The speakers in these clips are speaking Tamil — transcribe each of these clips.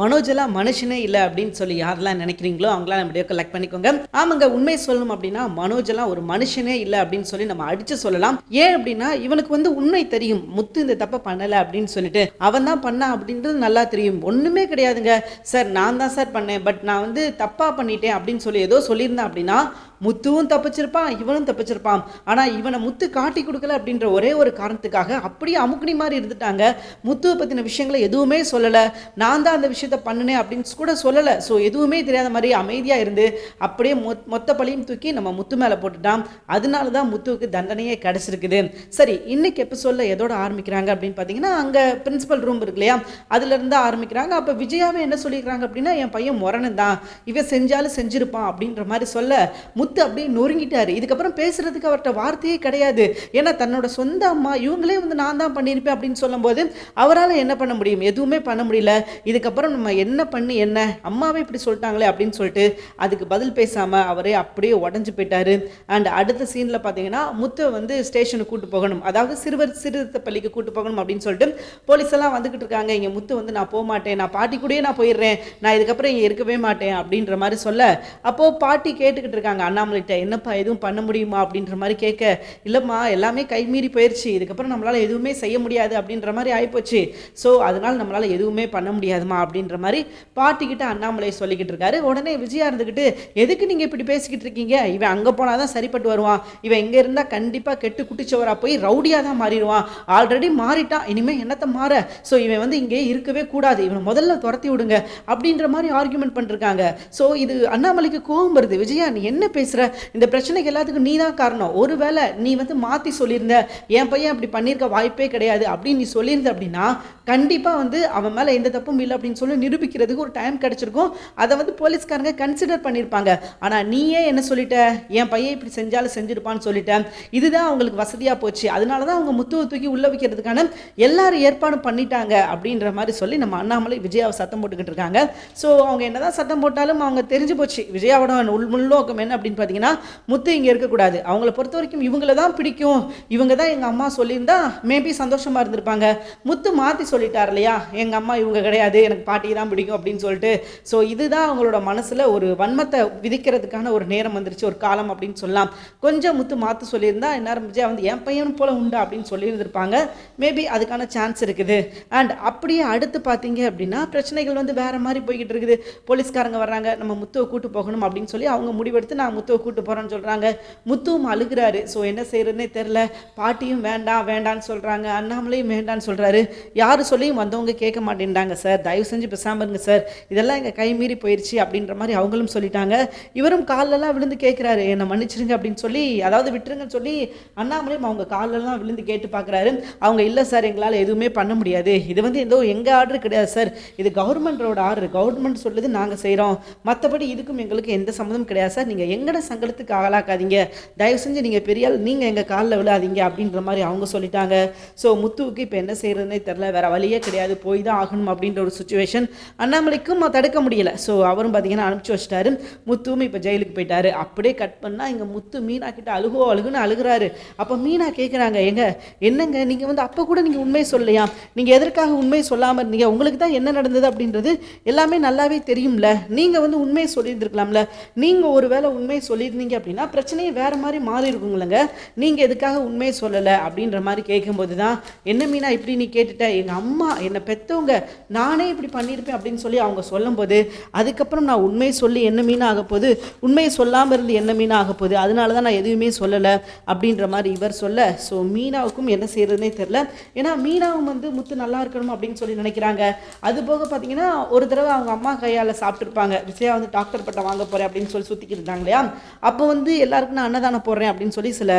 மனோஜெல்லாம் மனுஷனே இல்லை அப்படின்னு சொல்லி யாரெல்லாம் நினைக்கிறீங்களோ அவங்களாம் நம்ம வீடியோ கலெக்ட் பண்ணிக்கோங்க. ஆமாங்க உண்மை சொல்லணும் அப்படின்னா மனோஜெல்லாம் ஒரு மனுஷனே இல்லை அப்படின்னு சொல்லி நம்ம அடிச்சு சொல்லலாம். ஏன் அப்படின்னா இவனுக்கு வந்து உண்மை தெரியும். முத்து இந்த தப்பை பண்ணலை அப்படின்னு சொல்லிட்டு அவன் தான் பண்ணா அப்படின்றது நல்லா தெரியும். ஒன்றுமே கிடையாதுங்க. சார் நான் தான் சார் பண்ணேன். பட் நான் வந்து தப்பாக பண்ணிட்டேன் அப்படின்னு சொல்லி ஏதோ சொல்லியிருந்தேன் அப்படின்னா முத்துவும் தப்பிச்சிருப்பான் இவனும் தப்பிச்சிருப்பான். ஆனால் இவனை முத்து காட்டி கொடுக்கல அப்படின்ற ஒரே ஒரு காரணத்துக்காக அப்படியே அமுக்குனி மாதிரி இருந்துட்டாங்க. முத்துவை பற்றின விஷயங்களை எதுவுமே சொல்லலை. நான் தான் அந்த விஷயத்த பண்ணினேன் அப்படின்னு கூட சொல்லலை. ஸோ எதுவுமே தெரியாத மாதிரி அமைதியாக இருந்து அப்படியே மொத் மொத்த பழியும் தூக்கி நம்ம முத்து மேலே போட்டுட்டான். அதனால தான் முத்துவுக்கு தண்டனையே கிடச்சிருக்குது. சரி இன்னைக்கு எபிசோடில் எதோட ஆரம்பிக்கிறாங்க அப்படின்னு பார்த்தீங்கன்னா அங்கே பிரின்சிபல் ரூம் இருக்கு இல்லையா? அதுலேருந்து ஆரம்பிக்கிறாங்க. அப்போ விஜயாவே என்ன சொல்லியிருக்கிறாங்க அப்படின்னா என் பையன் முரணு தான். இவன் செஞ்சாலும் செஞ்சிருப்பான் அப்படின்ற மாதிரி சொல்ல முத்து முத்து அப்படியே நொறுங்கிட்டாரு. இதுக்கப்புறம் பேசுறதுக்கு அவர்கிட்ட வார்த்தையே கிடையாது. ஏன்னா தன்னோட சொந்த அம்மா இவங்களே வந்து நான் தான் பண்ணியிருப்பேன் அப்படின்னு சொல்லும்போது அவரால் என்ன பண்ண முடியும்? எதுவுமே பண்ண முடியல. இதுக்கப்புறம் நம்ம என்ன பண்ணி என்ன? அம்மாவே இப்படி சொல்லிட்டாங்களே அப்படின்னு சொல்லிட்டு அதுக்கு பதில் பேசாமல் அவரே அப்படியே உடஞ்சு போயிட்டாரு. அண்ட் அடுத்த சீனில் பார்த்தீங்கன்னா முத்து வந்து ஸ்டேஷனுக்கு கூட்டு போகணும். அதாவது சிறுவர் சிறுத்தை பள்ளிக்கு கூட்டு போகணும் அப்படின்னு சொல்லிட்டு போலீஸ் எல்லாம் வந்துகிட்டு இருக்காங்க. இங்கே முத்து வந்து நான் போக மாட்டேன். நான் பாட்டி கூடயே நான் போயிடுறேன். நான் இதுக்கப்புறம் இங்கே இருக்கவே மாட்டேன். அப்படின்ற மாதிரி சொல்ல அப்போது பாட்டி கேட்டுக்கிட்டு இருக்காங்க. அண்ணா அண்ணாமலைகிட்ட என்னப்பா எதுவும் பண்ண முடியுமா அப்படின்ற மாதிரி கேட்க இல்லைம்மா எல்லாமே கைமீறி போயிடுச்சு இதுக்கப்புறம் நம்மளால் எதுவுமே செய்ய முடியாது அப்படின்ற மாதிரி ஆகிப்போச்சு ஸோ அதனால் நம்மளால் எதுவுமே பண்ண முடியாதுமா அப்படின்ற மாதிரி பாட்டிக்கிட்ட அண்ணாமலை சொல்லிக்கிட்டு இருக்காரு. உடனே விஜயா இருந்துக்கிட்டு எதுக்கு நீங்கள் இப்படி பேசிக்கிட்டு இருக்கீங்க? இவன் அங்கே போனால் தான் சரிப்பட்டு வருவான். இவன் இங்கே இருந்தால் கண்டிப்பாக கெட்டு குட்டிச்சவராக போய் ரவுடியாக தான் மாறிடுவான். ஆல்ரெடி மாறிட்டான். இனிமேல் என்னத்தை மாற? ஸோ இவன் வந்து இங்கே இருக்கவே கூடாது. இவனை முதல்ல துரத்தி விடுங்க அப்படின்ற மாதிரி ஆர்குமெண்ட் பண்ணிருக்காங்க. ஸோ இது அண்ணாமலைக்கு கோபம் வருது. விஜயா நீ என்ன பேசுகிற இந்த பிரச்சனைக்கு எல்லாத்துக்கும் நீ தான் காரணம். ஒருவேளை நீ வந்து மாற்றி சொல்லியிருந்த என் பையன் அப்படி பண்ணியிருக்க வாய்ப்பே கிடையாது அப்படின்னு நீ சொல்லியிருந்த அப்படின்னா கண்டிப்பாக வந்து அவன் மேலே எந்த தப்பும் இல்லை அப்படின்னு சொல்லி நிரூபிக்கிறதுக்கு ஒரு டைம் கிடச்சிருக்கும். அதை வந்து போலீஸ்காரங்க கன்சிடர் பண்ணியிருப்பாங்க. ஆனால் நீயே என்ன சொல்லிட்ட? என் பையன் இப்படி செஞ்சாலும் செஞ்சுருப்பான்னு சொல்லிட்டேன். இதுதான் அவங்களுக்கு வசதியாக போச்சு. அதனால தான் அவங்க முத்துவை தூக்கி உள்ளே வைக்கிறதுக்கான எல்லாரும் ஏற்பாடும் பண்ணிட்டாங்க அப்படின்ற மாதிரி சொல்லி நம்ம அண்ணாமலை விஜயாவை சத்தம் போட்டுக்கிட்டு இருக்காங்க. ஸோ அவங்க என்னதான் சத்தம் போட்டாலும் அவங்க தெரிஞ்சு போச்சு. விஜயாவோட உள் முன்னோக்கம் என்ன அப்படின்னு பார்த்தீங்கன்னா முத்து இங்கே இருக்கக்கூடாது. அவங்கள பொறுத்த வரைக்கும் இவங்கள தான் பிடிக்கும். இவங்க தான் எங்கள் அம்மா சொல்லியிருந்தா மேபி சந்தோஷமாக இருந்திருப்பாங்க. முத்து மாற்றி சொல்லிட்டார் இல்லையா? எங்கள் அம்மா இவங்க கிடையாது எனக்கு பாட்டி தான் பிடிக்கும் அப்படின்னு சொல்லிட்டு. ஸோ இதுதான் அவங்களோட மனசில் ஒரு வன்மத்தை விதிக்கிறதுக்கான ஒரு நேரம் வந்துருச்சு ஒரு காலம் அப்படின்னு சொல்லலாம். கொஞ்சம் முத்து மாற்று சொல்லியிருந்தா இந்நேரம் விஜயா வந்து என் பையன் போல உண்டு? அப்படின்னு சொல்லியிருந்திருப்பாங்க. மேபி அதுக்கான சான்ஸ் இருக்குது. அண்ட் அப்படியே அடுத்து பார்த்தீங்க அப்படின்னா பிரச்சனைகள் வந்து வேற மாதிரி போய்கிட்டு இருக்குது. போலீஸ்காரங்க வர்றாங்க நம்ம முத்துவை கூட்டு போகணும் அப்படின்னு சொல்லி அவங்க முடிவெடுத்து நான் முத்துவை கூட்டு போகிறேன்னு சொல்கிறாங்க முத்துவும் அழுகிறாரு. ஸோ என்ன செய்கிறதுனே தெரில பாட்டியும் வேண்டாம் வேண்டான்னு சொல்கிறாங்க அண்ணாமலையும் வேண்டான்னு சொல்கிறாரு யார் சொல்லியும் வந்தவங்க கேட்க மாட்டேன்றாங்க சார். தயவு செஞ்சு பேசாமல் இருங்க சார். இதெல்லாம் எங்கள் கை மீறி போயிடுச்சு அப்படின்ற மாதிரி அவங்களும் சொல்லிட்டாங்க. இவரும் கால்லெல்லாம் விழுந்து கேட்குறாரு. என்னை மன்னிச்சிருங்க அப்படின்னு சொல்லி அதாவது விட்டுருங்கன்னு சொல்லி அண்ணாமலையும் அவங்க காலெல்லாம் விழுந்து கேட்டு பார்க்குறாரு அவங்க இல்லை சார். எங்களால் எதுவுமே பண்ண முடியாது. இது வந்து ஏதோ எங்கள் ஆர்டர் கிடையாது சார். இது கவர்மெண்டோட ஆர்டர். கவர்மெண்ட் சொல்லுது நாங்கள் செய்கிறோம் மற்றபடி இதுக்கும் எங்களுக்கு எந்த சம்மந்தம் கிடையாது சார். நீங்கள் எங்கட சங்கடத்துக்கு ஆளாக்காதீங்க. தயவு செஞ்சு நீங்கள் பெரிய ஆள் நீங்கள் எங்கள் காலில் விழாதீங்க அப்படின்ற மாதிரி அவங்க சொல்லிட்டாங்க. ஸோ முத்துவுக்கு இப்போ என்ன செய்கிறதுனே தெரில வேற வழியே கிடையாது. போய் தான் ஆகணும் அப்படின்ற ஒரு சுச்சுவேஷன் அண்ணாமலைக்கும் தடுக்க முடியல. ஸோ அவரும் பார்த்தீங்கன்னா அனுப்பிச்சு வச்சிட்டாரு. முத்துவும் இப்போ ஜெயிலுக்கு போயிட்டாரு. அப்படியே கட் பண்ணால் இங்கே முத்து மீனா கிட்ட அழுகோ அழுகுன்னு அழுகுறாரு. அப்போ மீனா கேட்குறாங்க எங்க என்னங்க? நீங்கள் வந்து அப்போ கூட நீங்கள் உண்மையை சொல்லலையா? நீங்கள் எதற்காக உண்மையை சொல்லாமல் இருந்தீங்க? உங்களுக்கு தான் என்ன நடந்தது? அப்படின்றது எல்லாமே நல்லாவே தெரியும்ல. நீங்கள் வந்து உண்மையை சொல்லியிருந்துருக்கலாம்ல. நீங்கள் ஒரு வேளை உண்மையை சொல்லியிருந்தீங்க அப்படின்னா பிரச்சனையே வேறு மாதிரி மாறி இருக்குங்களங்க நீங்கள் எதுக்காக உண்மையை சொல்லலை அப்படின்ற மாதிரி கேட்கும்போது தான் என்ன மீனா இப்படி நீ கேட்டுட்ட? எங்கள் அம்மா என்னை பெற்றவங்க நானே இப்படி பண்ணியிருப்பேன் அப்படின்னு சொல்லி அவங்க சொல்லும்போது அதுக்கப்புறம் நான் உண்மையை சொல்லி என்ன மீன் ஆக போகுது? உண்மையை சொல்லாமல் இருந்து என்ன மீன் ஆக போகுது? அதனால தான் நான் எதுவுமே சொல்லலை அப்படின்ற மாதிரி இவர் சொல்ல ஸோ மீனாவுக்கும் என்ன செய்யறதுனே தெரில ஏன்னா மீனாவும் வந்து முத்து நல்லா இருக்கணும்? அப்படின்னு சொல்லி நினைக்கிறாங்க. அது போக பார்த்தீங்கன்னா ஒரு தடவை அவங்க அம்மா கையால் சாப்பிட்ருப்பாங்க விஜயா வந்து டாக்டர் பட்டம் வாங்க போகிறேன் அப்படின்னு சொல்லி சுற்றிக்கிட்டு இருந்தாங்க இல்லையா? அப்போ வந்து எல்லாருக்கும் நான் அன்னதானம் போடுறேன் அப்படின்னு சொல்லி சில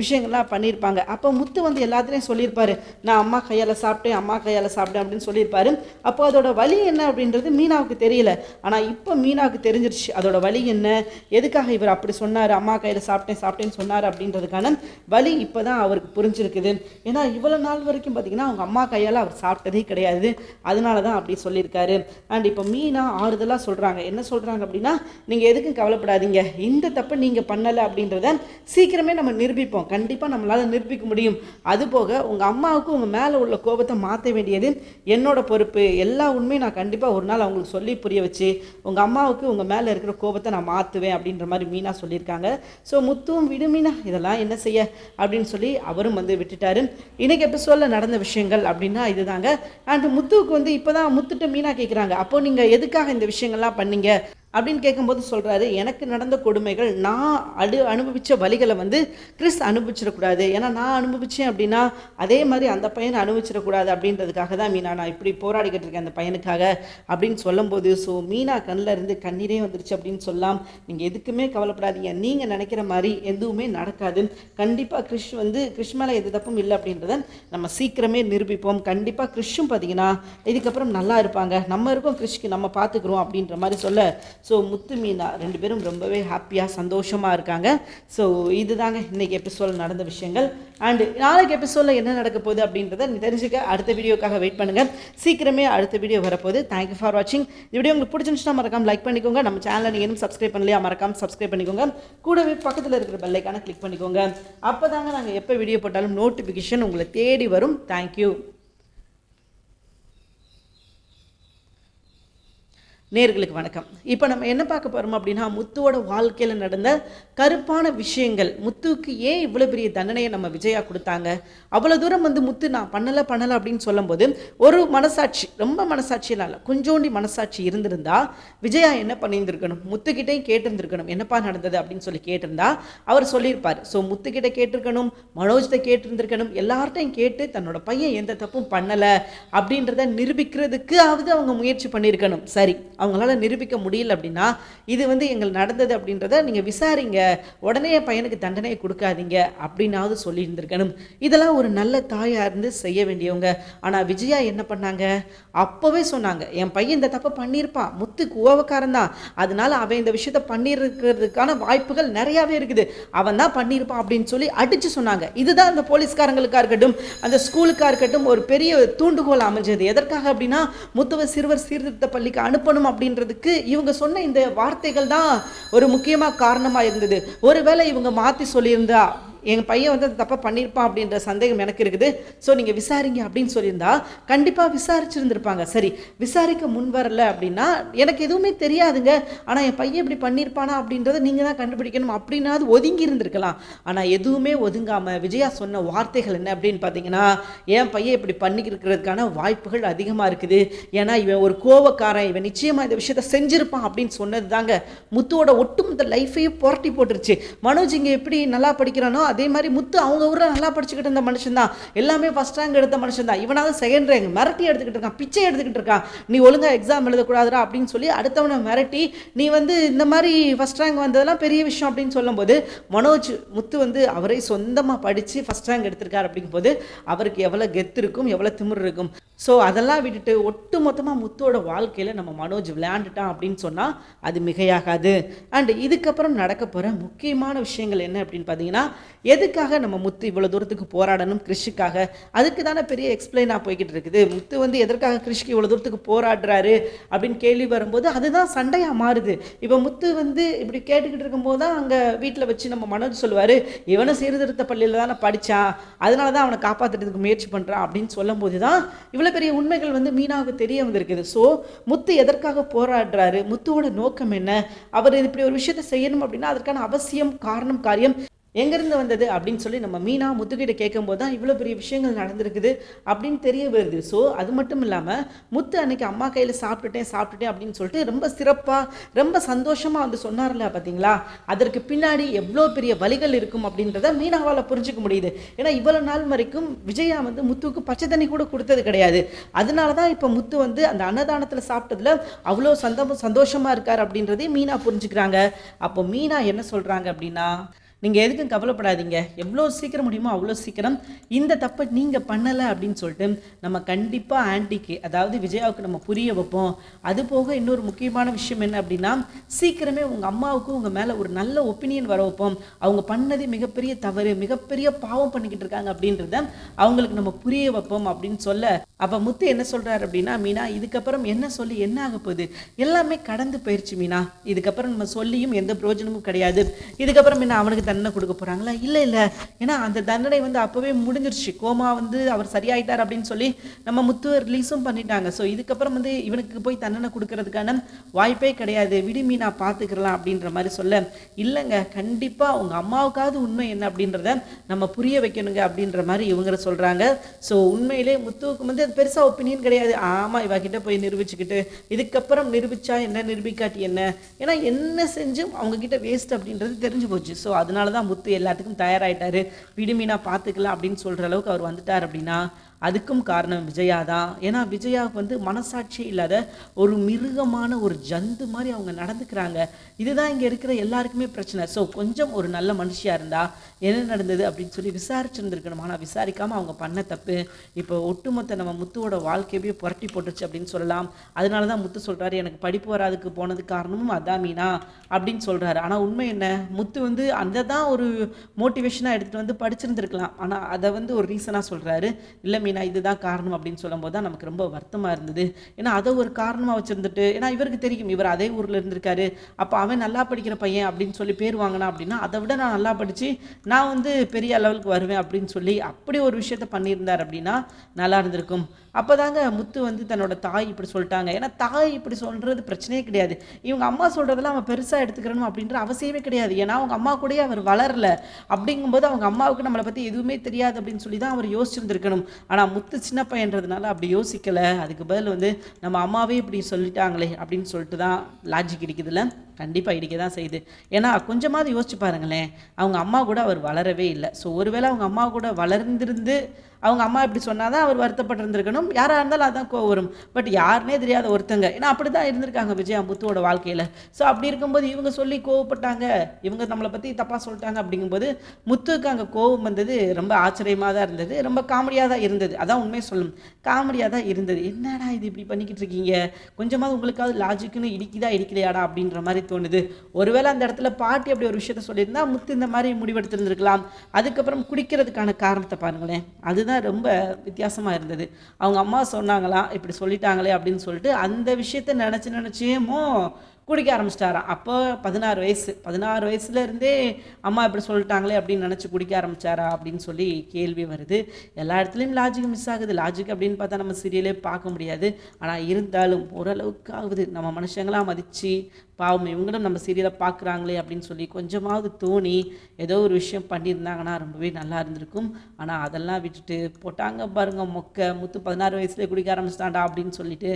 விஷயங்கள்லாம் பண்ணியிருப்பாங்க. அப்போ முத்து வந்து எல்லாத்துலேயும் சொல்லியிருப்பாரு நான் அம்மா கையால் சாப்பிட்டேன் அம்மா கையால் சாப்பிட்டேன் அப்படின்னு சொல்லியிருப்பாரு. அப்போ அதோட வழி என்ன அப்படின்றது மீனாவுக்கு தெரியல. ஆனால் இப்போ மீனாவுக்கு தெரிஞ்சிருச்சு. அதோட வழி என்ன? எதுக்காக இவர் அப்படி சொன்னார்? அம்மா கையில் சாப்பிட்டேன் சாப்பிட்டேன்னு சொன்னார் அப்படின்றதுக்கான வழி இப்போ தான் அவருக்கு புரிஞ்சிருக்குது. ஏன்னா இவ்வளோ நாள் வரைக்கும் பார்த்தீங்கன்னா அவங்க அம்மா கையால் அவர் சாப்பிட்டதே கிடையாது. அதனால தான் அப்படி சொல்லியிருக்காரு. அண்ட் இப்போ மீனா ஆறுதலாக சொல்கிறாங்க என்ன சொல்கிறாங்க அப்படின்னா நீங்கள் எதுக்கும் கவலைப்படாதீங்க. இந்த தப்பை நீங்கள் பண்ணலை அப்படின்றத சீக்கிரமே நம்ம நிரூபிப்போம். கண்டிப்பாக நம்மளால் நிரூபிக்க முடியும். அது போக உங்கள் அம்மாவுக்கு உங்கள் மேலே உள்ள கோபத்தை மாற்ற வேண்டியது என்னோட பொறுப்பு. எல்லா உண்மையும் நான் கண்டிப்பாக ஒரு நாள் அவங்களுக்கு சொல்லி புரிய வச்சு உங்கள் அம்மாவுக்கு உங்கள் மேலே இருக்கிற கோபத்தை நான் மாற்றுவேன் அப்படின்ற மாதிரி மீனா சொல்லியிருக்காங்க. ஸோ முத்துவும் விடு மீனா இதெல்லாம் என்ன செய்ய? அப்படின்னு சொல்லி அவரும் வந்து விட்டுட்டாரு. இன்னைக்கு எபிசோடில் நடந்த விஷயங்கள் அப்படின்னா இதுதாங்க. அண்ட் முத்துவுக்கு வந்து இப்போ தான் முத்துட்ட மீனா கேட்குறாங்க அப்போ நீங்கள் எதுக்காக இந்த விஷயங்கள்லாம் பண்ணீங்க? அப்படின்னு கேட்கும்போது சொல்கிறாரு எனக்கு நடந்த கொடுமைகள் நான் அடு அனுபவித்த வழிகளை வந்து கிறிஸ் அனுபவிச்சிடக்கூடாது. ஏன்னா நான் அனுபவித்தேன் அப்படின்னா அதே மாதிரி அந்த பையனை அனுபவிச்சிடக்கூடாது அப்படின்றதுக்காக தான் மீனா நான் இப்படி போராடிக்கிட்டு இருக்கேன் அந்த பையனுக்காக அப்படின்னு சொல்லும்போது ஸோ மீனா கண்ணில் இருந்து கண்ணீரே வந்துருச்சு அப்படின்னு சொல்லலாம் நீங்கள் எதுக்குமே கவலைப்படாதீங்க. நீங்கள் நினைக்கிற மாதிரி எதுவுமே நடக்காது கண்டிப்பாக கிறிஷ் வந்து கிறிஷ் மேலே எது தப்பும் இல்லை அப்படின்றத நம்ம சீக்கிரமே நிரூபிப்போம். கண்டிப்பாக கிறிஷும் பார்த்தீங்கன்னா இதுக்கப்புறம் நல்லா இருப்பாங்க. நம்ம இருக்கோம் கிறிஷ்க்கு நம்ம பார்த்துக்குறோம் அப்படின்ற மாதிரி சொல்ல ஸோ முத்து மீனா ரெண்டு பேரும் ரொம்பவே ஹாப்பியாக சந்தோஷமாக இருக்காங்க. ஸோ இதுதாங்க இன்றைக்கி எபிசோடில் நடந்த விஷயங்கள். அண்டு நாளைக்கு எபிசோடில் என்ன நடக்க போகுது அப்படின்றத தெரிஞ்சுக்க. அடுத்த வீடியோக்காக வெயிட் பண்ணுங்கள் சீக்கிரமே அடுத்த வீடியோ வரப்போகுது. தேங்க்யூ ஃபார் வாட்சிங் இந்த வீடியோ உங்களுக்கு பிடிச்சிருந்துச்சுன்னா மறக்காம லைக் பண்ணிக்கோங்க. நம்ம சேனலை நீங்கள் சப்ஸ்கிரைப் பண்ணலையா மறக்காம சப்ஸ்கிரைப் பண்ணிக்கோங்க. கூடவே பக்கத்தில் இருக்கிற பெல்லைக்கான கிளிக் பண்ணிக்கோங்க. அப்போ தாங்க நாங்கள் எப்போ வீடியோ போட்டாலும் நோட்டிஃபிகேஷன் உங்களை தேடி வரும். தேங்க்யூ நேர்களுக்கு வணக்கம். இப்போ நம்ம என்ன பார்க்க போகிறோம் அப்படின்னா முத்துவோட வாழ்க்கையில் நடந்த கருப்பான விஷயங்கள். முத்துவுக்கு ஏன் இவ்வளோ பெரிய தண்டனையை நம்ம விஜயா கொடுத்தாங்க? அவ்வளோ தூரம் வந்து முத்து நான் பண்ணலை பண்ணலை அப்படின்னு சொல்லும்போது ஒரு மனசாட்சி ரொம்ப மனசாட்சியினால கொஞ்சோண்டி மனசாட்சி இருந்திருந்தா விஜயா என்ன பண்ணியிருந்திருக்கணும்? முத்துக்கிட்டையும் கேட்டிருந்திருக்கணும். என்னப்பா நடந்தது அப்படின்னு சொல்லி கேட்டிருந்தா அவர் சொல்லியிருப்பார். ஸோ முத்துக்கிட்ட கேட்டிருக்கணும் மனோஜ்கிட்ட கேட்டிருந்திருக்கணும் எல்லார்ட்டையும் கேட்டு தன்னோட பையன் எந்த தப்பும் பண்ணலை அப்படின்றத நிரூபிக்கிறதுக்காவது அவங்க முயற்சி பண்ணியிருக்கணும். சரி அவங்களால நிரூபிக்க முடியல அப்படின்னா இது வந்து எங்கள் நடந்தது அப்படின்றத நீங்கள் விசாரிங்க. உடனே என் பையனுக்கு தண்டனையை கொடுக்காதீங்க அப்படின்னாவது சொல்லியிருந்திருக்கணும். இதெல்லாம் ஒரு நல்ல தாயாக இருந்து செய்ய வேண்டியவங்க. ஆனால் விஜயா என்ன பண்ணாங்க? அப்போவே சொன்னாங்க என் பையன் இந்த தப்பை பண்ணியிருப்பான் முத்து கோவக்காரன் தான். அதனால அவன் இந்த விஷயத்த பண்ணியிருக்கிறதுக்கான வாய்ப்புகள் நிறையாவே இருக்குது. அவன் தான் பண்ணியிருப்பான் அப்படின்னு சொல்லி அடித்து சொன்னாங்க. இதுதான் அந்த போலீஸ்காரங்களுக்காக இருக்கட்டும் அந்த ஸ்கூலுக்காக இருக்கட்டும் ஒரு பெரிய தூண்டுகோல் அமைஞ்சது. எதற்காக அப்படின்னா முத்துவ சிறுவர் சீர்திருத்த பள்ளிக்கு அனுப்பணும் அப்படின்றதுக்கு இவங்க சொன்ன இந்த வார்த்தைகள் தான் ஒரு முக்கியமாக காரணமாக இருந்தது. ஒருவேளை இவங்க மாற்றி சொல்லியிருந்தா எங்கள் பையன் வந்து அதை தப்பாக பண்ணியிருப்பான் அப்படின்ற சந்தேகம் எனக்கு இருக்குது. ஸோ நீங்கள் விசாரிங்க அப்படின்னு சொல்லியிருந்தா கண்டிப்பாக விசாரிச்சிருந்துருப்பாங்க. சரி விசாரிக்க முன் வரல அப்படின்னா எனக்கு எதுவுமே தெரியாதுங்க. ஆனால் என் பையன் இப்படி பண்ணியிருப்பானா அப்படின்றத நீங்கள் தான் கண்டுபிடிக்கணும் அப்படின்னாவது ஒதுங்கி இருந்திருக்கலாம். ஆனால் எதுவுமே ஒதுங்காமல் விஜயா சொன்ன வார்த்தைகள் என்ன அப்படின்னு பார்த்தீங்கன்னா என் பையன் இப்படி பண்ணிக்கிறதுக்கான வாய்ப்புகள் அதிகமாக இருக்குது. ஏன்னா இவன் ஒரு கோவக்காரன். இவன் நிச்சயமாக இந்த விஷயத்த செஞ்சிருப்பான் அப்படின்னு சொன்னது தாங்க முத்துவோட ஒட்டுமொத்த லைஃபையும் புரட்டி போட்டுருச்சு. மனோஜ் இங்கே எப்படி நல்லா படிக்கிறானோ அதே மாதிரி முத்து அவங்க ஊரில் நல்லா படிச்சுக்கிட்டு இருந்த மனுஷன் தான் எல்லாமே ஃபஸ்ட் ரேங்க் எடுத்த மனுஷன் தான் இவனாவது செகண்ட் ரேங்க் மிரட்டி எடுத்துக்கிட்டு இருக்கான். பிச்சை எடுத்துக்கிட்டு இருக்கான். நீ ஒழுங்காக எக்ஸாம் எழுதக்கூடாதுரா அப்படின்னு சொல்லி அடுத்தவனை மிரட்டி நீ வந்து இந்த மாதிரி ஃபஸ்ட் ரேங்க் வந்ததெல்லாம் பெரிய விஷயம் அப்படின்னு சொல்லும்போது மனோஜ் முத்து வந்து அவரே சொந்தமாக படித்து ஃபஸ்ட் ரேங்க் எடுத்திருக்காரு அப்படிங்கும்போது அவருக்கு எவ்வளோ கெத்து இருக்கும் எவ்வளோ திமிர் இருக்கும். ஸோ அதெல்லாம் விட்டுட்டு ஒட்டு மொத்தமாக முத்தோட வாழ்க்கையில் நம்ம மனோஜ் விளையாண்டுட்டான் அப்படின்னு சொன்னால் அது மிகையாகாது. அண்ட் இதுக்கப்புறம் நடக்க போகிற முக்கியமான விஷயங்கள் என்ன அப்படின்னு பார்த்தீங்கன்னா எதுக்காக நம்ம முத்து இவ்வளோ தூரத்துக்கு போராடணும் கிறிஷுக்காக அதுக்கு தானே பெரிய எக்ஸ்பிளைனாக போய்கிட்டு இருக்குது. முத்து வந்து எதற்காக கிறிஷ்க்கு இவ்வளோ தூரத்துக்கு போராடுறாரு அப்படின்னு கேள்வி வரும்போது அதுதான் சண்டையாக மாறுது. இப்போ முத்து வந்து இப்படி கேட்டுக்கிட்டு இருக்கும்போது தான் அங்கே வீட்டில் வச்சு நம்ம மனோஜ் சொல்லுவார் இவனும் சீர்திருத்த பள்ளியில் தானே படித்தான் அதனால தான் அவனை காப்பாற்றுறதுக்கு முயற்சி பண்ணுறான் அப்படின்னு சொல்லும்போது தான் இவ்வளோ பெரிய உண்மைகள் வந்து மீனாவுக்கு தெரிய வந்திருக்குது. ஸோ முத்து எதற்காக போராடுறாரு? முத்துவோட நோக்கம் என்ன? அவர் இப்படி ஒரு விஷயத்தை செய்யணும் அப்படின்னா அதற்கான அவசியம் காரணம் காரியம் எங்கேருந்து வந்தது அப்படின்னு சொல்லி நம்ம மீனா முத்துக்கிட்ட கேட்கும்போது தான் இவ்வளோ பெரிய விஷயங்கள் நடந்திருக்குது அப்படின்னு தெரிய வருது. ஸோ அது மட்டும் இல்லாமல் முத்து அன்னைக்கு அம்மா கையில் சாப்பிட்டுட்டேன் சாப்பிட்டுட்டேன் அப்படின்னு சொல்லிட்டு ரொம்ப சிறப்பாக ரொம்ப சந்தோஷமாக வந்து சொன்னார்ல பார்த்தீங்களா அதற்கு பின்னாடி எவ்வளோ பெரிய வழிகள் இருக்கும் அப்படின்றத மீனாவால் புரிஞ்சுக்க முடியுது. ஏன்னா இவ்வளோ நாள் வரைக்கும் விஜயா வந்து முத்துவுக்கு பச்சை தண்ணி கூட கொடுத்தது கிடையாது. அதனால தான் இப்போ முத்து வந்து அந்த அன்னதானத்தில் சாப்பிட்டதுல அவ்வளோ சந்தோ சந்தோஷமாக இருக்கார் அப்படின்றதே மீனா புரிஞ்சுக்கிறாங்க. அப்போ மீனா என்ன சொல்கிறாங்க அப்படின்னா நீங்கள் எதுக்கும் கவலைப்படாதீங்க. எவ்வளோ சீக்கிரம் முடியுமோ அவ்வளோ சீக்கிரம் இந்த தப்பை நீங்கள் பண்ணலை அப்படின்னு சொல்லிட்டு நம்ம கண்டிப்பாக ஆண்டிக்கு அதாவது விஜயாவுக்கு நம்ம புரிய வைப்போம். அது போக இன்னொரு முக்கியமான விஷயம் என்ன அப்படின்னா சீக்கிரமே உங்கள் அம்மாவுக்கும் உங்கள் மேலே ஒரு நல்ல ஒப்பீனியன் வர வைப்போம். அவங்க பண்ணது மிகப்பெரிய தவறு மிகப்பெரிய பாவம் பண்ணிக்கிட்டு இருக்காங்க அப்படின்றத அவங்களுக்கு நம்ம புரிய வைப்போம் அப்படின்னு சொல்ல அப்போ முத்து என்ன சொல்கிறார் அப்படின்னா மீனா இதுக்கப்புறம் என்ன சொல்லி என்ன ஆக போகுது? எல்லாமே கடந்து போயிடுச்சு மீனா. இதுக்கப்புறம் நம்ம சொல்லியும் எந்த பிரயோஜனமும் கிடையாது. இதுக்கப்புறம் என்ன அவனுக்கு தண்டனை கொடுக்க போகிறாங்களா இல்லை இல்லை. ஏன்னா அந்த தண்டனை வந்து அப்போவே முடிஞ்சிருச்சு. கோமா வந்து அவர் சரியாயிட்டார் அப்படின்னு சொல்லி நம்ம முத்துவை ரிலீஸும் பண்ணிட்டாங்க. ஸோ இதுக்கப்புறம் வந்து இவனுக்கு போய் தண்டனை கொடுக்கறதுக்கான வாய்ப்பே கிடையாது. விடுமி நான் பார்த்துக்கிறலாம் அப்படின்ற மாதிரி சொல்ல இல்லைங்க கண்டிப்பாக உங்கள் அம்மாவுக்காவது உண்மை என்ன அப்படின்றத நம்ம புரிய வைக்கணுங்க அப்படின்ற மாதிரி இவங்க சொல்கிறாங்க ஸோ உண்மையிலே முத்துவுக்கு வந்து அது பெருசாக ஒப்பீனியன் கிடையாது. ஆமாம் இவகிட்ட போய் நிரூபிச்சுக்கிட்டு இதுக்கப்புறம் நிரூபிச்சா என்ன நிரூபிக்காட்டி என்ன? ஏன்னா என்ன செஞ்சும் அவங்க கிட்ட வேஸ்ட் அப்படின்றது தெரிஞ்சு போச்சு. ஸோ அதனால அதனால தான் முத்து எல்லாத்துக்கும் தயாராயிட்டாரு. விடுமீனா பார்த்துக்கலாம் அப்படின்னு சொல்கிற அளவுக்கு அவர் வந்துட்டார் அப்படின்னா அதுக்கும் காரணம் விஜயா தான் ஏன்னா விஜயாவுக்கு வந்து மனசாட்சியே இல்லாத ஒரு மிருகமான ஒரு ஜந்து மாதிரி அவங்க நடந்துக்கிறாங்க. இதுதான் இங்கே இருக்கிற எல்லாருக்குமே பிரச்சனை. ஸோ கொஞ்சம் ஒரு நல்ல மனுஷியாக இருந்தால் என்ன நடந்தது அப்படின்னு சொல்லி விசாரிச்சிருந்துருக்கணும். ஆனால் விசாரிக்காமல் அவங்க பண்ண தப்பு. இப்போ ஒட்டுமொத்த நம்ம முத்துவோட வாழ்க்கையவே புரட்டி போட்டுருச்சு அப்படின்னு சொல்லலாம். அதனால தான் முத்து சொல்கிறாரு எனக்கு படிப்பு வராதுக்கு போனது காரணமும் அதான் மீனா அப்படின்னு சொல்கிறாரு ஆனால் உண்மை என்ன? முத்து வந்து அந்த தான் ஒரு மோட்டிவேஷனாக எடுத்துகிட்டு வந்து படிச்சிருந்துருக்கலாம். ஆனால் அதை வந்து ஒரு ரீசனாக சொல்கிறாரு இல்லை மீனா இதுதான் காரணம் அப்படின்னு சொல்லும்போது தான் நமக்கு ரொம்ப வருத்தமாக இருந்தது. ஏன்னா அதை ஒரு காரணமாக வச்சுருந்துட்டு ஏன்னா இவருக்கு தெரியும் இவர் அதே ஊரில் இருந்திருக்காரு. அப்போ அவன் நல்லா படிக்கிற பையன் அப்படின்னு சொல்லி பேர் வாங்கினா அப்படின்னா அதை விட நான் நல்லா படித்து நான் வந்து பெரிய லெவலுக்கு வருவேன் அப்படின்னு சொல்லி அப்படி ஒரு விஷயத்த பண்ணியிருந்தார் அப்படின்னா நல்லா இருந்திருக்கும். அப்போதாங்க முத்து வந்து தன்னோட தாய் இப்படி சொல்லிட்டாங்க. ஏன்னா தாய் இப்படி சொல்கிறது பிரச்சனையே கிடையாது. இவங்க அம்மா சொல்கிறதெல்லாம் அவன் பெருசாக எடுத்துக்கிறனும் அப்படின்ற அவசியமே கிடையாது. ஏன்னா அவங்க அம்மா கூடயே அவர் வளரல. அப்படிங்கும்போது அவங்க அம்மாவுக்கு நம்மளை பற்றி எதுவுமே தெரியாது அப்படின்னு சொல்லி தான் அவர் யோசிச்சிருந்துருக்கணும். ஆனால் முத்து சின்ன பையன்றதுனால அப்படி யோசிக்கலை. அதுக்கு பதில் வந்து நம்ம அம்மாவே இப்படி சொல்லிட்டாங்களே அப்படின்னு சொல்லிட்டு தான் லாஜிக் இருக்குதுல்ல கண்டிப்பாக இடிக்க தான் செய்யுது. ஏன்னா கொஞ்சமாவது யோசிச்சு பாருங்களேன். அவங்க அம்மா கூட அவர் வளரவே இல்லை. ஸோ ஒருவேளை அவங்க அம்மா கூட வளர்ந்திருந்து அவங்க அம்மா இப்படி சொன்னால் தான் அவர் வருத்தப்பட்டிருந்திருக்கணும். யாராக இருந்தாலும் அதான் கோவம் வரும். பட் யாருனே தெரியாத ஒருத்தங்க. ஏன்னா அப்படி தான் இருந்திருக்காங்க விஜயா முத்துவோட வாழ்க்கையில். ஸோ அப்படி இருக்கும்போது இவங்க சொல்லி கோவப்பட்டாங்க. இவங்க நம்மளை பற்றி தப்பாக சொல்லிட்டாங்க அப்படிங்கும்போது முத்துக்கு அங்கே கோவம் வந்தது ரொம்ப ஆச்சரியமாக தான் இருந்தது. ரொம்ப காமெடியாக தான் இருந்தது. அதான் உண்மையை சொல்லும் காமெடியாக தான் இருந்தது. என்னடா இது இப்படி பண்ணிக்கிட்டு இருக்கீங்க? கொஞ்சமாவது உங்களுக்காவது லாஜிக்குன்னு இடிக்குதா இடிக்கலையாடா? அப்படின்ற மாதிரி தோணுது. ஒருவேளை அந்த இடத்துல பாட்டி அப்படி ஒரு விஷயத்த சொல்லியிருந்தா முத்து இந்த மாதிரி முடிவெடுத்திருந்திருக்கலாம். அதுக்கப்புறம் குடிக்கிறதுக்கான காரணத்தை பாருங்களேன். அதுதான் ரொம்ப வித்தியாசமாக இருந்தது. அவங்க அம்மா சொன்னாங்களாம் இப்படி சொல்லிட்டாங்களே அப்படின்னு சொல்லிட்டு அந்த விஷயத்த நினச்சி நினச்சேமோ குடிக்க ஆரம்பிச்சிட்டாராம். அப்போ பதினாறு வயசு. பதினாறு வயசுலேருந்தே அம்மா இப்படி சொல்லிட்டாங்களே அப்படின்னு நினச்சி குடிக்க ஆரம்பிச்சாரா அப்படின்னு சொல்லி கேள்வி வருது. எல்லா இடத்துலையும் லாஜிக் மிஸ் ஆகுது. லாஜிக் அப்படின்னு பார்த்தா நம்ம சீரியலே பார்க்க முடியாது. ஆனால் இருந்தாலும் ஓரளவுக்கு ஆகுது நம்ம மனுஷங்களாம் மதித்து பாவம் இவங்களும் நம்ம சீரியலை பார்க்குறாங்களே அப்படின்னு சொல்லி கொஞ்சமாவது தோணி ஏதோ ஒரு விஷயம் பண்ணியிருந்தாங்கன்னா ரொம்பவே நல்லா இருந்திருக்கும். ஆனால் அதெல்லாம் விட்டுட்டு போட்டாங்க பாருங்க மொக்க. முத்து பதினாறு வயசுலேயே குடிக்க ஆரம்பிச்சிட்டாண்டா அப்படின்னு சொல்லிட்டு.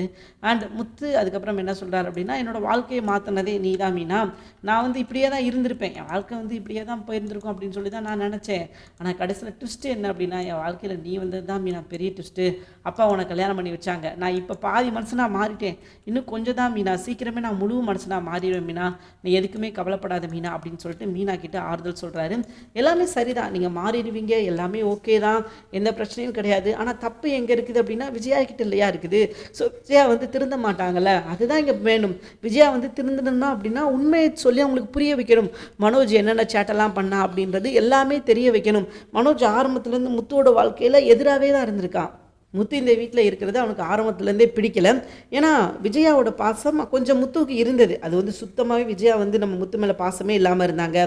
அண்ட் முத்து அதுக்கப்புறம் என்ன சொல்கிறார் அப்படின்னா என்னோடய வாழ்க்கையை மாற்றினதே நீ தான் மீனா. நான் வந்து இப்படியே தான் இருந்திருப்பேன். என் வாழ்க்கை வந்து இப்படியே தான் போயிருந்திருக்கும் அப்படின்னு சொல்லி தான் நான் நினச்சேன். ஆனால் கடைசியில் ட்விஸ்ட்டு என்ன அப்படின்னா என் வாழ்க்கையில் நீ வந்தது தான் மீனா பெரிய ட்விஸ்ட்டு அப்பா உன்னை கல்யாணம் பண்ணி வச்சாங்க. நான் இப்போ பாதி மனுஷனாக மாறிட்டேன். இன்னும் கொஞ்சம் தான் மீனா. சீக்கிரமே நான் முழு மனுஷனாக மாறிடுவேன் மீனா. நீ எதுக்குமே கவலைப்படாத மீனா அப்படின்னு சொல்லிட்டு மீனா கிட்ட ஆறுதல் சொல்கிறாரு எல்லாமே சரிதான். நீங்கள் மாறிடுவீங்க. எல்லாமே ஓகே தான். எந்த பிரச்சனையும் கிடையாது. ஆனால் தப்பு எங்கே இருக்குது அப்படின்னா விஜயா கிட்ட இல்லையா இருக்குது. ஸோ விஜயா வந்து திருந்த மாட்டாங்கல்ல. அதுதான் இங்கே வேணும். விஜயா வந்து திருந்தணும்னா அப்படின்னா உண்மையை சொல்லி அவங்களுக்கு புரிய வைக்கணும். மனோஜ் என்னென்ன சேட்டெல்லாம் பண்ணா அப்படின்றது எல்லாமே தெரிய வைக்கணும். மனோஜ் ஆரம்பத்துலேருந்து முத்துவோட வாழ்க்கையில் எதிராகவே தான் இருந்திருக்கான். முத்து இந்த வீட்டில் இருக்கிறது அவனுக்கு ஆரம்பத்துலேருந்தே பிடிக்கல. ஏன்னா விஜயாவோட பாசம் கொஞ்சம் முத்துவுக்கு இருந்தது. அது வந்து சுத்தமாகவே விஜயா வந்து நம்ம முத்து மேலே பாசமே இல்லாமல் இருந்தாங்க.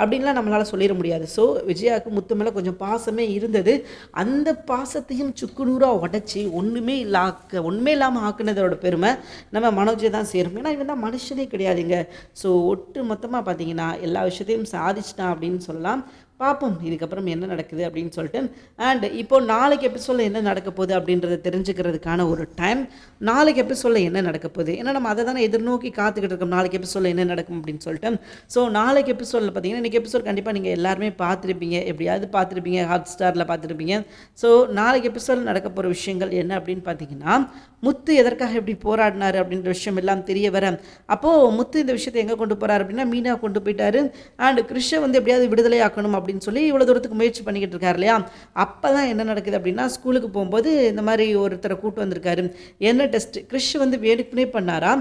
அப்படின்லாம் நம்மளால் சொல்லிட முடியாது. ஸோ விஜயாவுக்கு முத்து மேலே கொஞ்சம் பாசமே இருந்தது. அந்த பாசத்தையும் சுக்குநூறாக உடச்சி ஒன்றுமே இல்லாக்க ஒன்றுமே இல்லாமல் ஆக்குனதோட பெருமை நம்ம மனோஜை தான் சேரும். ஏன்னா இவன் தான் மனுஷனே கிடையாதுங்க. ஸோ ஒட்டு மொத்தமாக பார்த்தீங்கன்னா எல்லா விஷயத்தையும் சாதிச்சிட்டான் அப்படின்னு சொல்லலாம். பார்ப்போம் இதுக்கப்புறம் என்ன நடக்குது அப்படின்னு சொல்லிட்டு. அண்ட் இப்போது நாளைக்கு எபிசோடில் என்ன நடக்க போகுது அப்படின்றத தெரிஞ்சுக்கிறதுக்கான ஒரு டைம் நாளைக்கு எபிசோடில் என்ன நடக்க போகுது? ஏன்னா நம்ம அதை தானே எதிர்நோக்கி காத்துக்கிட்டு இருக்கோம். நாளைக்கு எபிசோடில் என்ன நடக்கும் அப்படின்னு சொல்லிட்டு. ஸோ நாளைக்கு எபிசோடில் பார்த்தீங்கன்னா இன்றைக்கி எபிசோட் கண்டிப்பாக நீங்கள் எல்லாருமே பார்த்துருப்பீங்க. எப்படியாவது பார்த்துருப்பீங்க ஹாட் ஸ்டாரில் பார்த்துருப்பீங்க. ஸோ நாளைக்கு எபிசோடில் நடக்க போகிற விஷயங்கள் என்ன அப்படின்னு பார்த்தீங்கன்னா முத்து எதற்காக எப்படி போராடினார் அப்படின்ற விஷயம் எல்லாம் தெரிய வர. அப்போது முத்து இந்த விஷயத்தை எங்கே கொண்டு போகிறார் அப்படின்னா மீனா கொண்டு போயிட்டாரு. அண்ட் கிருஷ்ண வந்து எப்படியாவது விடுதலை ஆக்கணும் அப்படின்னு சொல்லி இவ்வளோ தூரத்துக்கு முயற்சி பண்ணிக்கிட்டு இருக்காரு இல்லையா? அப்போ தான் என்ன நடக்குது அப்படின்னா ஸ்கூலுக்கு போகும்போது இந்த மாதிரி ஒருத்தரை கூட்டு வந்திருக்காரு. என்ன டெஸ்ட் கிறிஷ் வந்து வேணுக்குனே பண்ணாரா?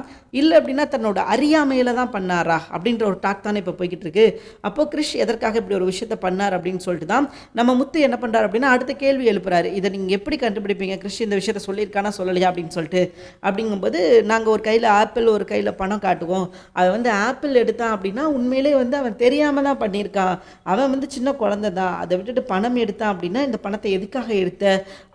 இல்லை அப்படின்னா தன்னோட அறியாமையில் தான் பண்ணாரா? அப்படின்ற ஒரு டாக் தானே இப்போ போய்கிட்டு இருக்கு. அப்போது கிருஷ் எதற்காக இப்படி ஒரு விஷயத்த பண்ணார் அப்படின்னு சொல்லிட்டு தான் நம்ம முத்து என்ன பண்ணுறாரு அப்படின்னா அடுத்த கேள்வி எழுப்புறாரு. இதை நீங்கள் எப்படி கண்டுபிடிப்பீங்க? கிருஷ் இந்த விஷயத்த சொல்லியிருக்கானா சொல்லலையா அப்படின்னு அப்படின்னு சொல்லிட்டு அப்படிங்கும்போது நாங்கள் ஒரு கையில் ஆப்பிள் ஒரு கையில் பணம் காட்டுவோம். அதை வந்து ஆப்பிள் எடுத்தான் அப்படின்னா உண்மையிலே வந்து அவன் தெரியாமல் தான் பண்ணியிருக்கான் அவன் வந்து சின்ன குழந்தை தான். அதை விட்டுட்டு பணம் எடுத்தான் அப்படின்னா இந்த பணத்தை எதுக்காக எடுத்த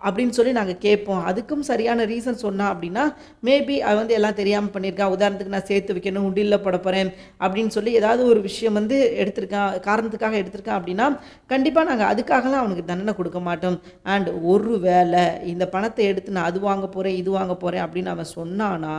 அப்படின்னு சொல்லி நாங்கள் கேட்போம். அதுக்கும் சரியான ரீசன் சொன்னான் அப்படின்னா மேபி அவன் வந்து எல்லாம் தெரியாமல் பண்ணியிருக்கான் உதாரணத்துக்கு நான் சேர்த்து வைக்கணும் உண்டியில் போட போகிறேன் அப்படின்னு சொல்லி ஏதாவது ஒரு விஷயம் வந்து எடுத்திருக்கான் காரணத்துக்காக எடுத்திருக்கான் அப்படின்னா கண்டிப்பாக நாங்கள் அதுக்காகலாம் அவனுக்கு தண்டனை கொடுக்க மாட்டோம். அண்ட் ஒரு வேலை இந்த பணத்தை எடுத்து நான் அது வாங்க போகிறேன் இது வாங்க போகிறேன் அப்படின்னு அவன் சொன்னானா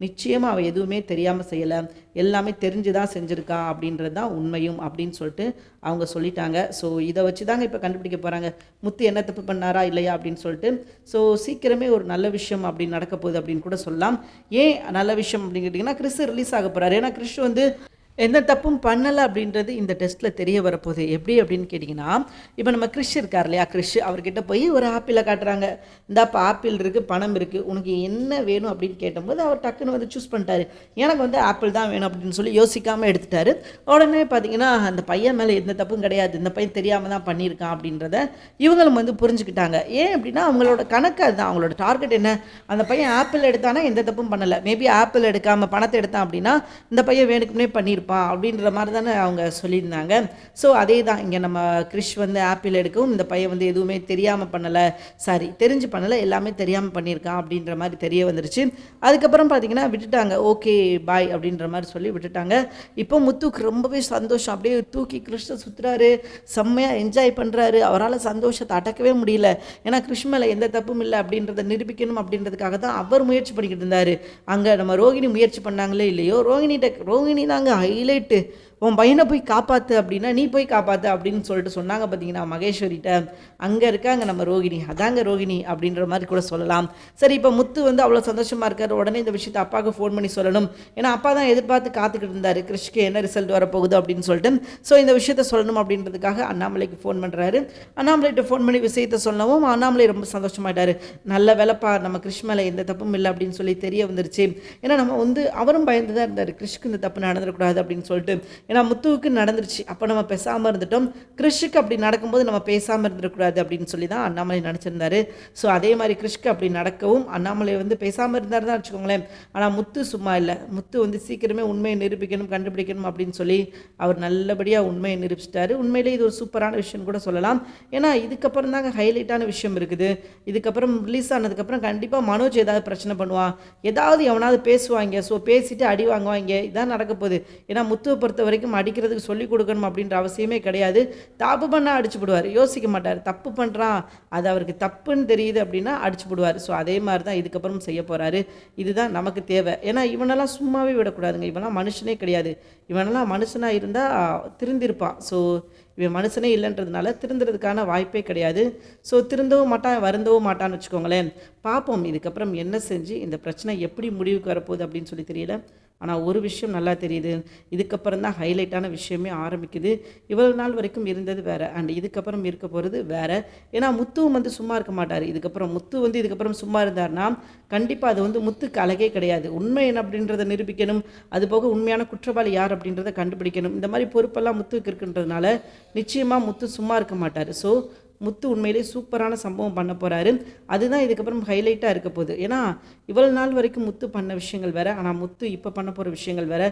நிச்சயமாக அவன் எதுவுமே தெரியாமல் செய்யலை. எல்லாமே தெரிஞ்சு தான் செஞ்சுருக்கான் அப்படின்றது தான் உண்மையும் அப்படின்னு சொல்லிட்டு அவங்க சொல்லிட்டாங்க. ஸோ இதை வச்சு தாங்க இப்போ கண்டுபிடிக்க போகிறாங்க முத்து என்ன தப்பு பண்ணாரா இல்லையா அப்படின்னு சொல்லிட்டு ஸோ சீக்கிரமே ஒரு நல்ல விஷயம் அப்படி நடக்க போகுது அப்படின்னு கூட சொல்லலாம். ஏன் நல்ல விஷயம் அப்படின்னு கேட்டிங்கன்னா கிறிஸ் ரிலீஸ் ஆக போகிறாரு ஏன்னா கிறிஸ் வந்து எந்த தப்பும் பண்ணலை அப்படின்றது இந்த டெஸ்ட்டில் தெரிய வரப்போகுது. எப்படி அப்படின்னு கேட்டிங்கன்னா இப்போ நம்ம கிறிஷ் இருக்கார் இல்லையா? கிறிஷ் அவர்கிட்ட போய் ஒரு ஆப்பிளை காட்டுறாங்க. இந்தாப்பா ஆப்பிள் இருக்குது பணம் இருக்குது உனக்கு என்ன வேணும் அப்படின்னு கேட்டபோது அவர் டக்குன்னு வந்து சூஸ் பண்ணிட்டாரு. எனக்கு வந்து ஆப்பிள் தான் வேணும் அப்படின்னு சொல்லி யோசிக்காமல் எடுத்துட்டாரு. உடனே பார்த்தீங்கன்னா அந்த பையன் மேலே எந்த தப்பும் கிடையாது. இந்த பையன் தெரியாமல் தான் பண்ணியிருக்கான் அப்படின்றத இவங்களும் வந்து புரிஞ்சுக்கிட்டாங்க. ஏன் அப்படின்னா அவங்களோட கணக்கு அதுதான். அவங்களோட டார்கெட் என்ன? அந்த பையன் ஆப்பிள் எடுத்தானா எந்த தப்பும் பண்ணலை. மேபி ஆப்பிள் எடுக்காமல் பணத்தை எடுத்தான் அப்படின்னா இந்த பையன் வேணுக்குமே பண்ணியிருப்பான். அப்படின்ற மாதிரி தானே அவங்க சொல்லியிருந்தாங்க. ஸோ அதே தான் இங்கே நம்ம கிறிஷ் வந்து ஆப்பிள் எடுக்கவும் இந்த பையன் வந்து எதுவுமே தெரியாமல் பண்ணலை. சாரி தெரிஞ்சு பண்ணலை. எல்லாமே தெரியாமல் பண்ணியிருக்கான் அப்படின்ற மாதிரி தெரிய வந்துருச்சு. அதுக்கப்புறம் பார்த்தீங்கன்னா விட்டுட்டாங்க. ஓகே பாய் அப்படின்ற மாதிரி சொல்லி விட்டுட்டாங்க. இப்போ முத்துக்கு ரொம்பவே சந்தோஷம். அப்படியே தூக்கி கிருஷ்ண சுற்றுறாரு செம்மையாக என்ஜாய் பண்ணுறாரு அவரால் சந்தோஷத்தை அடக்கவே முடியல. ஏன்னா கிருஷ்ண மேலே எந்த தப்பும் இல்லை அப்படின்றத நிரூபிக்கணும் அப்படின்றதுக்காக தான் அவர் முயற்சி பண்ணிக்கிட்டு இருந்தார். அங்கே நம்ம ரோகிணி முயற்சி பண்ணாங்களே இல்லையோ? ரோகிணிகிட்ட ரோகிணி தாங்க ஹைலைட்டு உன் பையனை போய் காப்பாற்று அப்படின்னா நீ போய் காப்பாற்று அப்படின்னு சொல்லிட்டு சொன்னாங்க பார்த்தீங்கன்னா மகேஸ்வரிகிட்ட அங்கே இருக்காங்க நம்ம ரோகிணி அதாங்க ரோகிணி அப்படின்ற மாதிரி கூட சொல்லலாம். சரி இப்போ முத்து வந்து அவ்வளோ சந்தோஷமாக இருக்கார். உடனே இந்த விஷயத்தை அப்பாவுக்கு ஃபோன் பண்ணி சொல்லணும். ஏன்னா அப்பா தான் எதிர்பார்த்து காத்துக்கிட்டு இருந்தார். கிருஷ்க்கு என்ன ரிசல்ட் வரப்போகுது அப்படின்னு சொல்லிட்டு. ஸோ இந்த விஷயத்த சொல்லணும் அப்படின்றதுக்காக அண்ணாமலைக்கு ஃபோன் பண்ணுறாரு அண்ணாமலைகிட்ட ஃபோன் பண்ணி விஷயத்த சொல்லவும் அண்ணாமலை ரொம்ப சந்தோஷமாயிட்டார். நல்ல வேலைப்பா நம்ம கிருஷ் மேலே எந்த தப்பும் இல்லை அப்படின்னு சொல்லி தெரிய வந்துருச்சு. ஏன்னா நம்ம வந்து அவரும் பயந்து தான் இருந்தார். கிருஷ்க்கு இந்த தப்பு நடந்துடக்கூடாது அப்படின்னு சொல்லிட்டு. ஏன்னா முத்துவுக்கு நடந்துருச்சு. அப்போ நம்ம பேசாமல் இருந்துட்டோம். கிறிஷுக்கு அப்படி நடக்கும்போது நம்ம பேசாமல் இருந்துடக்கூடாது அப்படின்னு சொல்லி தான் அண்ணாமலை நினச்சிருந்தாரு. ஸோ அதே மாதிரி கிருஷ்க்கு அப்படி நடக்கவும் அண்ணாமலை வந்து பேசாமல் இருந்தார் தான் வச்சுக்கோங்களேன். ஆனால் முத்து சும்மா இல்லை. முத்து வந்து சீக்கிரமே உண்மையை நிரூபிக்கணும் கண்டுபிடிக்கணும் அப்படின்னு சொல்லி அவர் நல்லபடியாக உண்மையை நிரூபிச்சிட்டாரு. உண்மையிலே இது ஒரு சூப்பரான விஷயம் கூட சொல்லலாம். ஏன்னா இதுக்கப்புறம் தாங்க ஹைலைட்டான விஷயம் இருக்குது. இதுக்கப்புறம் ரிலீஸ் ஆனதுக்கப்புறம் கண்டிப்பாக மனோஜ் ஏதாவது பிரச்சனை பண்ணுவான் ஏதாவது எவனாவது பேசுவாங்க. ஸோ பேசிட்டு அடி வாங்குவாங்க. இதான் நடக்க போகுது. ஏன்னா முத்துவை பொறுத்தவரை வரைக்கும் அடிக்கிறதுக்கு சொல்லிக் கொடுக்கணும் அப்படின்ற அவசியமே கிடையாது. தப்பு பண்ணால் அடிச்சு போடுவார். யோசிக்க மாட்டார். தப்பு பண்ணுறான் அது அவருக்கு தப்புன்னு தெரியுது அப்படின்னா அடிச்சு போடுவார். ஸோ அதே மாதிரி தான் இதுக்கப்புறம் செய்ய போகிறாரு இதுதான் நமக்கு தேவை. ஏன்னா இவனெல்லாம் சும்மாவே விடக்கூடாதுங்க. இவனெல்லாம் மனுஷனே கிடையாது. இவனெல்லாம் மனுஷனாக இருந்தால் திருந்திருப்பான். ஸோ இவன் மனுஷனே இல்லைன்றதுனால திருந்துறதுக்கான வாய்ப்பே கிடையாது. ஸோ திருந்தவும் மாட்டான் வருந்தவும் மாட்டான்னு வச்சுக்கோங்களேன். பார்ப்போம். இதுக்கப்புறம் என்ன செஞ்சு இந்த பிரச்சனை எப்படி முடிவுக்கு வரப்போகுது அப்படின்னு சொல்லி தெரியல. ஆனால் ஒரு விஷயம் நல்லா தெரியுது. இதுக்கப்புறம் தான் ஹைலைட்டான விஷயமே ஆரம்பிக்குது. இவ்வளவு நாள் வரைக்கும் இருந்தது வேறு. அண்ட் இதுக்கப்புறம் இருக்க போகிறது வேறு. ஏன்னா முத்துவும் வந்து சும்மா இருக்க மாட்டார். இதுக்கப்புறம் முத்து வந்து இதுக்கப்புறம் சும்மா இருந்தார்னா கண்டிப்பாக அது வந்து முத்துக்கு அழகே கிடையாது. உண்மை என்ன அப்படின்றத நிரூபிக்கணும். அது போக உண்மையான குற்றவாளி யார் அப்படின்றத கண்டுபிடிக்கணும். இந்த மாதிரி பொறுப்பெல்லாம் முத்துக்கு இருக்குன்றதுனால நிச்சயமாக முத்து சும்மா இருக்க மாட்டார். ஸோ முத்து உண்மையிலே சூப்பரான சம்பவம் பண்ண போகிறாரு அதுதான் இதுக்கப்புறம் ஹைலைட்டாக இருக்க போகுது. ஏன்னா இவ்வளோ நாள் வரைக்கும் முத்து பண்ண விஷயங்கள் வேற ஆனால் முத்து இப்போ பண்ண போகிற விஷயங்கள் வேற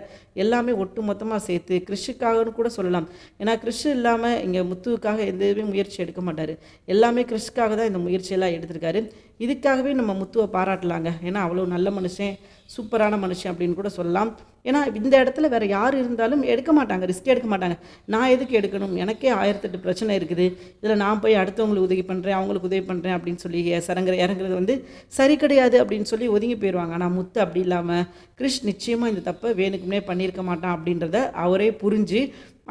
எல்லாமே ஒட்டு மொத்தமாக சேர்த்து கிறிஷுக்காகனு கூட சொல்லலாம். ஏன்னா கிறிஷ் இல்லாமல் இங்கே முத்துவுக்காக எந்தவே முயற்சி எடுக்க மாட்டார். எல்லாமே கிறிஷுக்காக தான் இந்த முயற்சியெல்லாம் எடுத்திருக்காரு. இதுக்காகவே நம்ம முத்துவை பாராட்டலாங்க. ஏன்னா அவ்வளோ நல்ல மனுஷன் சூப்பரான மனுஷன் அப்படின்னு கூட சொல்லலாம். ஏன்னா இந்த இடத்துல வேற யார் இருந்தாலும் எடுக்க மாட்டாங்க ரிஸ்க் எடுக்க மாட்டாங்க. நான் எதுக்கு எடுக்கணும்? எனக்கே ஆயிரத்தெட்டு பிரச்சனை இருக்குது. இதில் நான் போய் அடுத்தவங்களுக்கு உதவி பண்ணுறேன் அவங்களுக்கு உதவி பண்ணுறேன் அப்படின்னு சொல்லி சரங்குற இறங்குறது வந்து சரி கிடையாது அப்படின்னு சொல்லி ஒதுங்கி போயிடுவாங்க ஆனால் முத்து அப்படி இல்லாமல் கிறிஷ் நிச்சயமாக இந்த தப்பை வேணுக்குமே பண்ணியிருக்க மாட்டான் அப்படின்றத அவரே புரிஞ்சு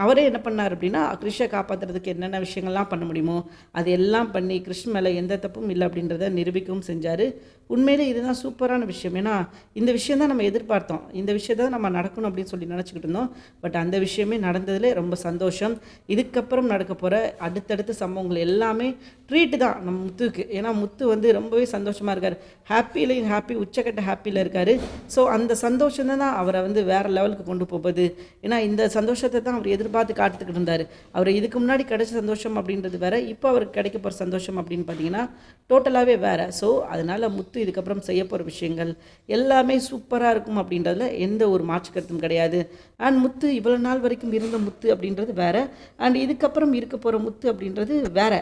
அவரே என்ன பண்ணார் அப்படின்னா கிருஷ்ணை காப்பாற்றுறதுக்கு என்னென்ன விஷயங்கள்லாம் பண்ண முடியுமோ அது எல்லாம் பண்ணி கிருஷ்ண மேலே எந்த தப்பும் இல்லை அப்படின்றத நிரூபிக்கவும் செஞ்சார். உண்மையிலே இதுதான் சூப்பரான விஷயம். ஏன்னா இந்த விஷயம் தான் நம்ம எதிர்பார்த்தோம். இந்த விஷயத்தை தான் நம்ம நடக்கணும் அப்படின்னு சொல்லி நினச்சிக்கிட்டு இருந்தோம். பட் அந்த விஷயமே நடந்ததில் ரொம்ப சந்தோஷம். இதுக்கப்புறம் நடக்க போகிற அடுத்தடுத்த சம்பவங்கள் எல்லாமே ட்ரீட்டு தான் நம்ம முத்துக்கு. ஏன்னா முத்து வந்து ரொம்பவே சந்தோஷமாக இருக்கார். ஹாப்பிலையும் ஹாப்பி உச்சக்கட்ட ஹாப்பியில் இருக்கார். ஸோ அந்த சந்தோஷம் தான் அவரை வந்து வேறு லெவலுக்கு கொண்டு போகுது. ஏன்னா இந்த சந்தோஷத்தை தான் அவர் எதிர்பார்த்து காத்துக்கிட்டு இருந்தார். அவர் இதுக்கு முன்னாடி கிடைச்ச சந்தோஷம் அப்படின்றது வேறு இப்போ அவருக்கு கிடைக்க போகிற சந்தோஷம் அப்படின்னு பார்த்தீங்கன்னா டோட்டலாகவே வேறு. ஸோ அதனால் முத்து இதுக்கப்புறம் செய்ய போகிற விஷயங்கள் எல்லாமே சூப்பராக இருக்கும் அப்படின்றதுல எந்த ஒரு மாற்று கருத்தும் கிடையாது. அண்ட் முத்து இவ்வளோ நாள் வரைக்கும் இருந்த முத்து அப்படின்றது வேற. அண்ட் இதுக்கப்புறம் இருக்க போகிற முத்து அப்படின்றது வேற.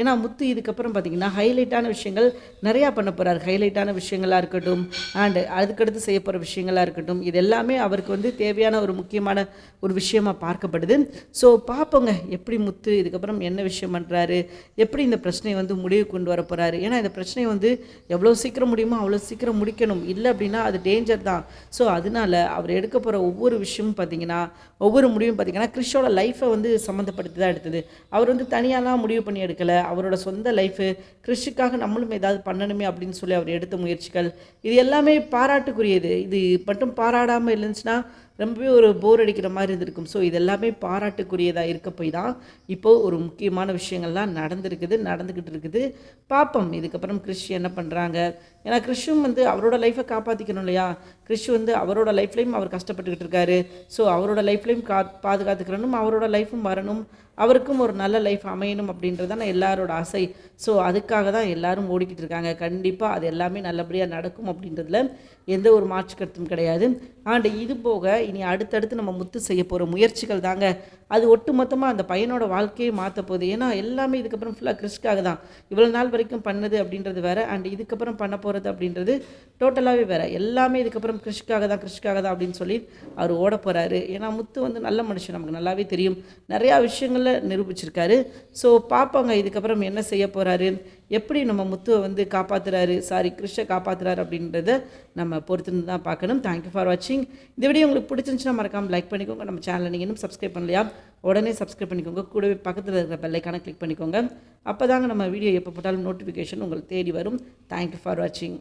ஏன்னா முத்து இதுக்கப்புறம் பார்த்திங்கன்னா ஹைலைட்டான விஷயங்கள் நிறையா பண்ண போகிறார் ஹைலைட்டான விஷயங்களாக இருக்கட்டும் அண்ட் அதுக்கடுத்து செய்ய போகிற விஷயங்களாக இருக்கட்டும் இது எல்லாமே அவருக்கு வந்து தேவையான ஒரு முக்கியமான ஒரு விஷயமா பார்க்கப்படுது. ஸோ பார்ப்போங்க எப்படி முத்து இதுக்கப்புறம் என்ன விஷயம் பண்ணுறாரு எப்படி இந்த பிரச்சனையை வந்து முடிவு கொண்டு வர போகிறாரு ஏன்னா இந்த பிரச்சனையை வந்து எவ்வளோ சீக்கிரம் முடியுமோ அவ்வளோ சீக்கிரம் முடிக்கணும். இல்லை அப்படின்னா அது டேஞ்சர் தான். ஸோ அதனால அவர் எடுக்க போகிற ஒவ்வொரு விஷயமும் பார்த்தீங்கன்னா ஒவ்வொரு முடிவும் பார்த்திங்கன்னா கிறிஷோட லைஃப்பை வந்து சம்மந்தப்படுத்தி தான் எடுத்தது. அவர் வந்து தனியாலாம் முடிவு பண்ணி எடுக்கலை. அவரோட சொந்த லைஃபு கிறிஷுக்காக நம்மளும் ஏதாவது பண்ணணுமே அப்படின்னு சொல்லி அவர் எடுத்த முயற்சிகள் இது எல்லாமே பாராட்டுக்குரியது. இது மட்டும் பாராடாமல் இருந்துச்சுன்னா ரொம்பவே ஒரு போர் அடிக்கிற மாதிரி இருந்திருக்கும். ஸோ இது எல்லாமே பாராட்டுக்குரியதாக இருக்க போய் தான் இப்போது ஒரு முக்கியமான விஷயங்கள்லாம் நடந்திருக்குது நடந்துக்கிட்டு இருக்குது. பார்ப்போம் இதுக்கப்புறம் கிறிஷ் என்ன பண்ணுறாங்க ஏன்னா கிறிஷும் வந்து அவரோட லைஃப்பை காப்பாற்றிக்கணும் இல்லையா? கிறிஷ் வந்து அவரோட லைஃப்லையும் அவர் கஷ்டப்பட்டுக்கிட்டு இருக்காரு. ஸோ அவரோட லைஃப்லையும் கா பாதுகாத்துக்கிறனும் அவரோட லைஃப்பும் வரணும். அவருக்கும் ஒரு நல்ல லைஃப் அமையணும் அப்படின்றது தான் எல்லாரோட ஆசை. ஸோ அதுக்காக தான் எல்லாரும் ஓடிக்கிட்டு இருக்காங்க. கண்டிப்பாக அது எல்லாமே நல்லபடியாக நடக்கும் அப்படின்றதுல எந்த ஒரு மாற்று கருத்தும் கிடையாது. ஆண்டு இது போக இனி அடுத்தடுத்து நம்ம முத்து செய்ய போகிற முயற்சிகள் தாங்க. அது ஒட்டுமொத்தமாக அந்த பையனோட வாழ்க்கையை மாற்ற போகுது. ஏன்னா எல்லாமே இதுக்கப்புறம் ஃபுல்லாக கிறிஸ்க்காக தான். இவ்வளோ நாள் வரைக்கும் பண்ணது அப்படின்றது வேறு. அண்ட் இதுக்கப்புறம் பண்ண போகிறது அப்படின்றது டோட்டலாகவே வேறு. எல்லாமே இதுக்கப்புறம் கிறிஸ்க்காக தான் கிறிஸ்க்காக தான் அப்படின்னு சொல்லி அவர் ஓட போகிறாரு ஏன்னா முத்து வந்து நல்ல மனுஷன். நமக்கு நல்லாவே தெரியும். நிறையா நிரூபிச்சிருக்காரு. ஸோ பார்ப்பாங்க இதுக்கப்புறம் என்ன செய்ய போகிறாரு எப்படி நம்ம முத்துவை வந்து காப்பாற்றுறாரு சாரி கிருஷ்ண காப்பாற்றுறாரு அப்படின்றத நம்ம பொறுத்துன்னு தான் பார்க்கணும். தேங்க்யூ ஃபார் வாட்சிங் இந்த வீடியோ உங்களுக்கு பிடிச்சிருந்துச்சுன்னா மறக்காமல் லைக் பண்ணிக்கோங்க. நம்ம சேனலை நீங்கள் இன்னும் சப்ஸ்கிரைப் பண்ணலையா? உடனே சப்ஸ்கிரைப் பண்ணிக்கோங்க. கூடவே பக்கத்தில் இருக்கிற பெல்லைக்கான கிளிக் பண்ணிக்கோங்க. அப்போ தாங்க நம்ம வீடியோ எப்போ போட்டாலும் நோட்டிஃபிகேஷன் உங்களுக்கு தேடி வரும். தேங்க்யூ ஃபார் வாட்சிங்